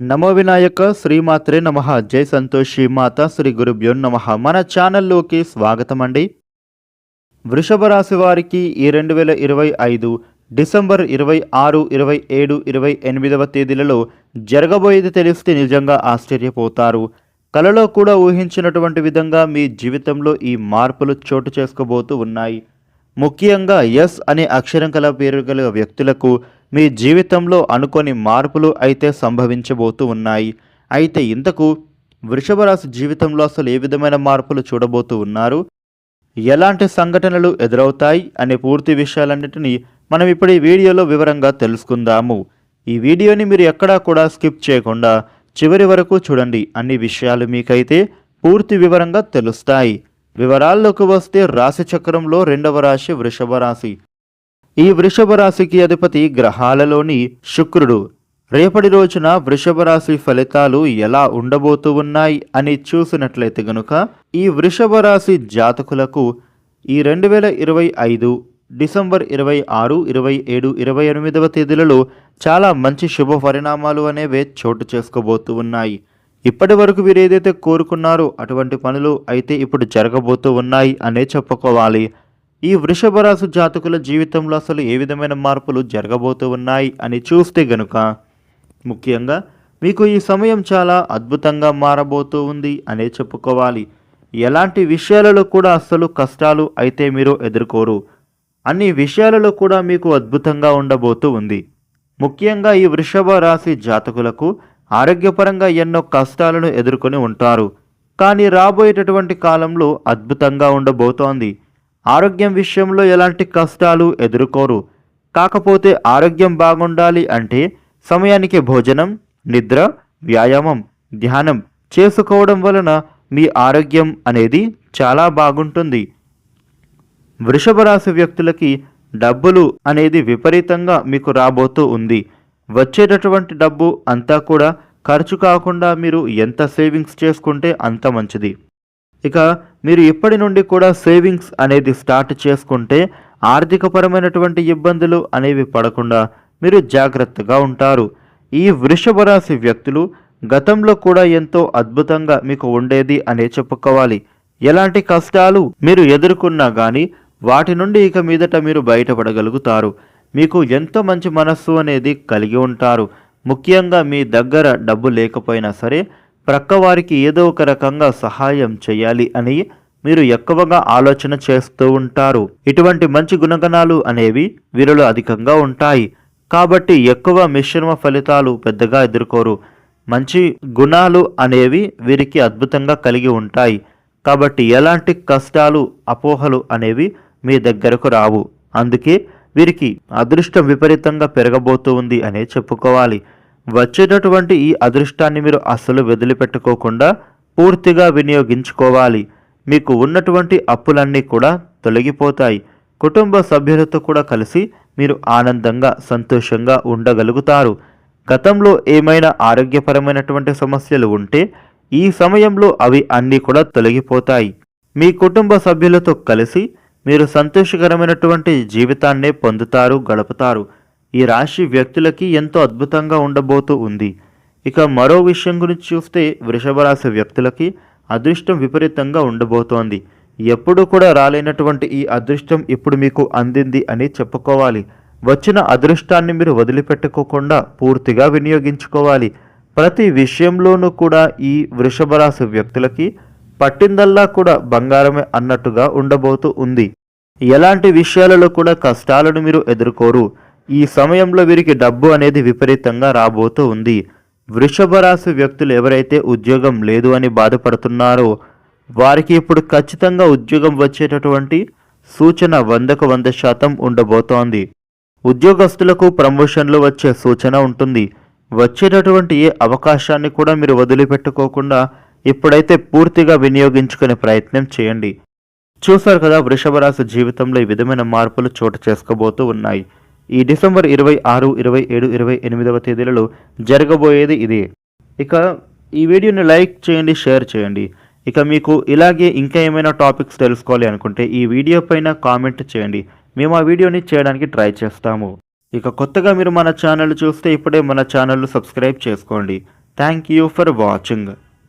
నమో వినాయక శ్రీమాత్రే నమ. జై సంతోషి మాత శ్రీ గురుభ్యో నమ. మన ఛానల్లోకి స్వాగతం అండి వృషభ రాశి వారికి ఈ రెండు వేల ఇరవై ఐదు డిసెంబర్ ఇరవై ఆరు ఇరవై ఏడు ఇరవై ఎనిమిదవ తేదీలలో జరగబోయేది తెలిస్తే నిజంగా ఆశ్చర్యపోతారు. కలలో కూడా ఊహించినటువంటి విధంగా మీ జీవితంలో ఈ మార్పులు చోటు చేసుకోబోతూ ఉన్నాయి. ముఖ్యంగా ఎస్ అనే అక్షరం కల పేరు గల వ్యక్తులకు మీ జీవితంలో అనుకోని మార్పులు అయితే సంభవించబోతూ ఉన్నాయి. అయితే ఇంతకు వృషభ రాశి జీవితంలో అసలు ఏ విధమైన మార్పులు చూడబోతూ ఉన్నారు? ఎలాంటి సంఘటనలు ఎదురవుతాయి? అనే పూర్తి విషయాలన్నిటినీ మనం ఇప్పుడు ఈ వీడియోలో వివరంగా తెలుసుకుందాము. ఈ వీడియోని మీరు ఎక్కడా కూడా స్కిప్ చేయకుండా చివరి వరకు చూడండి. అన్ని విషయాలు మీకైతే పూర్తి వివరంగా తెలుస్తాయి. వివరాల్లోకి వస్తే రాశి చక్రంలో రెండవ రాశి వృషభ రాశి ఈ వృషభ రాశికి అధిపతి గ్రహాలలోని శుక్రుడు. రేపటి రోజున వృషభ రాశి ఫలితాలు ఎలా ఉండబోతూ ఉన్నాయి అని చూసినట్లయితే గనుక ఈ వృషభ రాశి జాతకులకు ఈ రెండు వేల ఇరవై ఐదు డిసెంబర్ ఇరవై ఆరు ఇరవై ఏడు ఇరవై ఎనిమిదవ తేదీలలో చాలా మంచి శుభ పరిణామాలు అనేవి చోటు చేసుకోబోతూ ఉన్నాయి. ఇప్పటి వరకు వీరు ఏదైతే కోరుకున్నారో అటువంటి పనులు అయితే ఇప్పుడు జరగబోతూ ఉన్నాయి అనే చెప్పుకోవాలి. ఈ వృషభ రాశి జాతకుల జీవితంలో అసలు ఏ విధమైన మార్పులు జరగబోతూ ఉన్నాయి అని చూస్తే గనుక ముఖ్యంగా మీకు ఈ సమయం చాలా అద్భుతంగా మారబోతూ ఉంది అనే చెప్పుకోవాలి. ఎలాంటి విషయాలలో కూడా అస్సలు కష్టాలు అయితే మీరు ఎదుర్కోరు. అన్ని విషయాలలో కూడా మీకు అద్భుతంగా ఉండబోతూ ఉంది. ముఖ్యంగా ఈ వృషభ రాశి జాతకులకు ఆరోగ్యపరంగా ఎన్నో కష్టాలను ఎదుర్కొని ఉంటారు. కానీ రాబోయేటటువంటి కాలంలో అద్భుతంగా ఉండబోతోంది. ఆరోగ్యం విషయంలో ఎలాంటి కష్టాలు ఎదుర్కోరు. కాకపోతే ఆరోగ్యం బాగుండాలి అంటే సమయానికి భోజనం నిద్ర వ్యాయామం ధ్యానం చేసుకోవడం వలన మీ ఆరోగ్యం అనేది చాలా బాగుంటుంది. వృషభ రాశి వ్యక్తులకి డబ్బులు అనేది విపరీతంగా మీకు రాబోతూ ఉంది. వచ్చేటటువంటి డబ్బు అంతా కూడా ఖర్చు కాకుండా మీరు ఎంత సేవింగ్స్ చేసుకుంటే అంత మంచిది. ఇక మీరు ఇప్పటి నుండి కూడా సేవింగ్స్ అనేది స్టార్ట్ చేసుకుంటే ఆర్థికపరమైనటువంటి ఇబ్బందులు అనేవి పడకుండా మీరు జాగ్రత్తగా ఉంటారు. ఈ వృషభ రాశి వ్యక్తులు గతంలో కూడా ఎంతో అద్భుతంగా మీకు ఉండేది అనే చెప్పుకోవాలి. ఎలాంటి కష్టాలు మీరు ఎదుర్కొన్నా కానీ వాటి నుండి ఇక మీదట మీరు బయటపడగలుగుతారు. మీకు ఎంతో మంచి మనస్సు అనేది కలిగి ఉంటారు. ముఖ్యంగా మీ దగ్గర డబ్బు లేకపోయినా సరే ప్రక్కవారికి ఏదో ఒక రకంగా సహాయం చేయాలి అని మీరు ఎక్కువగా ఆలోచన చేస్తూ ఉంటారు. ఇటువంటి మంచి గుణగణాలు అనేవి వీరిలో అధికంగా ఉంటాయి. కాబట్టి ఎక్కువ మిశ్రమ ఫలితాలు పెద్దగా ఎదుర్కోరు. మంచి గుణాలు అనేవి వీరికి అద్భుతంగా కలిగి ఉంటాయి. కాబట్టి ఎలాంటి కష్టాలు అపోహలు అనేవి మీ దగ్గరకు రావు. అందుకే వీరికి అదృష్టం విపరీతంగా పెరగబోతూ ఉంది అనే చెప్పుకోవాలి. వచ్చేటటువంటి ఈ అదృష్టాన్ని మీరు అస్సలు వదిలిపెట్టుకోకుండా పూర్తిగా వినియోగించుకోవాలి. మీకు ఉన్నటువంటి అప్పులన్నీ కూడా తొలగిపోతాయి. కుటుంబ సభ్యులతో కూడా కలిసి మీరు ఆనందంగా సంతోషంగా ఉండగలుగుతారు. గతంలో ఏమైనా ఆరోగ్యపరమైనటువంటి సమస్యలు ఉంటే ఈ సమయంలో అవి అన్నీ కూడా తొలగిపోతాయి. మీ కుటుంబ సభ్యులతో కలిసి మీరు సంతోషకరమైనటువంటి జీవితాన్నే పొందుతారు గడుపుతారు. ఈ రాశి వ్యక్తులకి ఎంతో అద్భుతంగా ఉండబోతూ ఉంది. ఇక మరో విషయం గురించి చూస్తే వృషభ రాశి వ్యక్తులకి అదృష్టం విపరీతంగా ఉండబోతోంది. ఎప్పుడు కూడా రాలేనటువంటి ఈ అదృష్టం ఇప్పుడు మీకు అందింది అని చెప్పుకోవాలి. వచ్చిన అదృష్టాన్ని మీరు వదిలిపెట్టుకోకుండా పూర్తిగా వినియోగించుకోవాలి. ప్రతి విషయంలోనూ కూడా ఈ వృషభ రాశి వ్యక్తులకి పట్టిందల్లా కూడా బంగారమే అన్నట్టుగా ఉండబోతూ ఉంది. ఎలాంటి విషయాలలో కూడా కష్టాలను మీరు ఎదుర్కోరు. ఈ సమయంలో వీరికి డబ్బు అనేది విపరీతంగా రాబోతూ ఉంది. వృషభ రాశి వ్యక్తులు ఎవరైతే ఉద్యోగం లేదు అని బాధపడుతున్నారో వారికి ఇప్పుడు ఖచ్చితంగా ఉద్యోగం వచ్చేటటువంటి సూచన వందకు వంద శాతం ఉండబోతోంది. ఉద్యోగస్తులకు ప్రమోషన్లు వచ్చే సూచన ఉంటుంది. వచ్చేటటువంటి ఏ అవకాశాన్ని కూడా మీరు వదిలిపెట్టుకోకుండా ఇప్పుడైతే పూర్తిగా వినియోగించుకునే ప్రయత్నం చేయండి. చూశారు కదా వృషభ రాశి జీవితంలో ఈ విధమైన మార్పులు చోటు చేసుకోబోతూ ఉన్నాయి. ఈ డిసెంబర్ ఇరవై ఆరు ఇరవై ఏడు ఇరవై ఎనిమిదవ తేదీలలో జరగబోయేది ఇదే. ఇక ఈ వీడియోని లైక్ చేయండి షేర్ చేయండి. ఇక మీకు ఇలాగే ఇంకా ఏమైనా టాపిక్స్ తెలుసుకోవాలి అనుకుంటే ఈ వీడియో పైన కామెంట్ చేయండి. మేము ఆ వీడియోని చేయడానికి ట్రై చేస్తాము. ఇక కొత్తగా మీరు మన ఛానల్ చూస్తే ఇప్పుడే మన ఛానల్ సబ్స్క్రైబ్ చేసుకోండి. Thank you for watching.